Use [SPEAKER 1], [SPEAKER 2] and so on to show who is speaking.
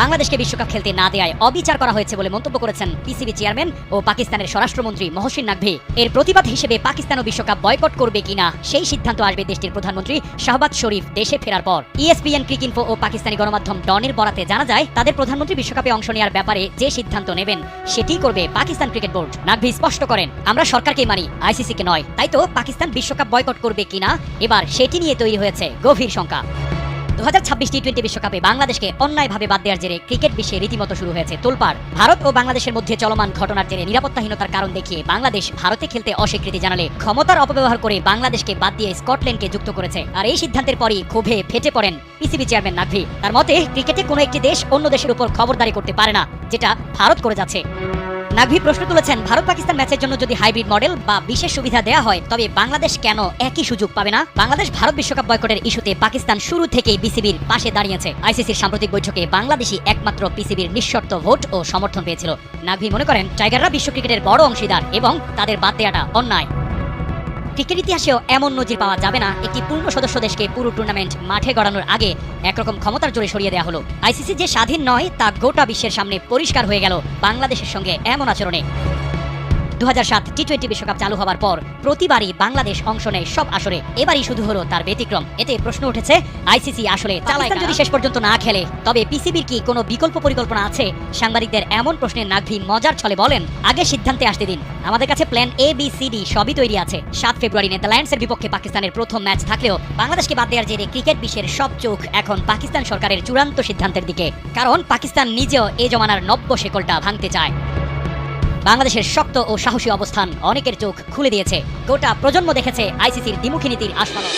[SPEAKER 1] বাংলাদেশকে বিশ্বকাপ খেলতে না দেয়ায় অবিচার করা হয়েছে বলে মন্তব্য করেছেন পিসিবি চেয়ারম্যান ও পাকিস্তানের স্বরাষ্ট্রমন্ত্রী মহসিন নাকভি। এর প্রতিবাদ হিসেবে পাকিস্তানও বিশ্বকাপ বয়কট করবে কিনা সেই সিদ্ধান্ত আসবে দেশটির প্রধানমন্ত্রী শাহবাজ শরীফ দেশে ফেরার পর। ইএসপিএন ক্রিকিনফো ও পাকিস্তানি গণমাধ্যম ডনের বরাতে জানা যায়, তাদের প্রধানমন্ত্রী বিশ্বকাপে অংশ নেওয়ার ব্যাপারে যে সিদ্ধান্ত নেবেন সেটি করবে পাকিস্তান ক্রিকেট বোর্ড। নাকভি স্পষ্ট করেন, আমরা সরকারকেই মানি আইসিসি কে নয়। তাই তো পাকিস্তান বিশ্বকাপ বয়কট করবে কিনা, এবার সেটি নিয়ে তৈরি হয়েছে গভীর শঙ্কা। দু হাজার ছাব্বিশ টি টোয়েন্টি বিশ্বকাপে বাংলাদেশকে অন্যায়ভাবে বাদ দেওয়ার জেরে ক্রিকেট বিশ্বে রীতিমতো শুরু হয়েছে তোলপাড়। ভারত ও বাংলাদেশের মধ্যে চলমান ঘটনার জেরে নিরাপত্তাহীনতার কারণ দেখিয়ে বাংলাদেশ ভারতে খেলতে অস্বীকৃতি জানালে ক্ষমতার অপব্যবহার করে বাংলাদেশকে বাদ দিয়ে স্কটল্যান্ডকে যুক্ত করেছে। আর এই সিদ্ধান্তের পরই ক্ষোভে ফেটে পড়েন পিসিবি চেয়ারম্যান নাকভি তার মতে, ক্রিকেটে কোনো একটি দেশ অন্য দেশের উপর খবরদারি করতে পারে না, যেটা ভারত করে যাচ্ছে। নাকভি প্রশ্ন তুলেছেন, ভারত পাকিস্তান ম্যাচের জন্য যদি হাইব্রিড মডেল বা বিশেষ সুবিধা দেওয়া হয়, তবে বাংলাদেশ কেন একই সুযোগ পাবে না? বাংলাদেশ ভারত বিশ্বকাপ বয়কটের ইস্যুতে পাকিস্তান শুরু থেকেই বিসিবির পাশে দাঁড়িয়েছে। আইসিসির সাম্প্রতিক বৈঠকে বাংলাদেশই একমাত্র পিসিবির নিঃশর্ত ভোট ও সমর্থন পেয়েছিল। নাভি মনে করেন, টাইগাররা বিশ্ব ক্রিকেটের বড় অংশীদার এবং তাদের বাদ দেওয়াটা অন্যায়। ক্রিকেট ইতিহাসেও এমন নজির পাওয়া যাবে না। একটি পূর্ণ সদস্য দেশকে পুরো টুর্নামেন্ট মাঠে গড়ানোর আগে একরকম ক্ষমতার জোরে সরিয়ে দেওয়া হলো। আইসিসি যে স্বাধীন নয়, তা গোটা বিশ্বের সামনে পরিষ্কার হয়ে গেল। বাংলাদেশের সঙ্গে এমন আচরণে। দু সাত টি টোয়েন্টি বিশ্বকাপ চালু হওয়ার পর প্রতিবারই বাংলাদেশ অংশ নেয় সব আসরে। এবারই শুধু হলো তার ব্যতিক্রম। এতে প্রশ্ন উঠেছে আইসিসি আসলে চালায় যদি শেষ পর্যন্ত না খেলে তবে পিসিবির কি কোনো বিকল্প পরিকল্পনা আছে? সাংবাদিকদের এমন প্রশ্নের নাগভি মজার ছলে বলেন আগে সিদ্ধান্তে আসতে দিন। আমাদের কাছে plan A B C D সবই তৈরি আছে। সাত ফেব্রুয়ারি নেদারল্যান্ডসের বিপক্ষে পাকিস্তানের প্রথম ম্যাচ থাকলেও বাংলাদেশকে বাদ দেওয়ার জেরে ক্রিকেট বিশ্বের সব চোখ এখন পাকিস্তান সরকারের চূড়ান্ত সিদ্ধান্তের দিকে। কারণ পাকিস্তান নিজেও এ জমানার নব্য শেকলটা ভাঙতে চায়। বাংলাদেশের শক্ত ও সাহসী অবস্থান অনেকের চোখ খুলে দিয়েছে। গোটা প্রজন্ম দেখেছে আইসিসির দ্বিমুখী নীতির আস্ফালন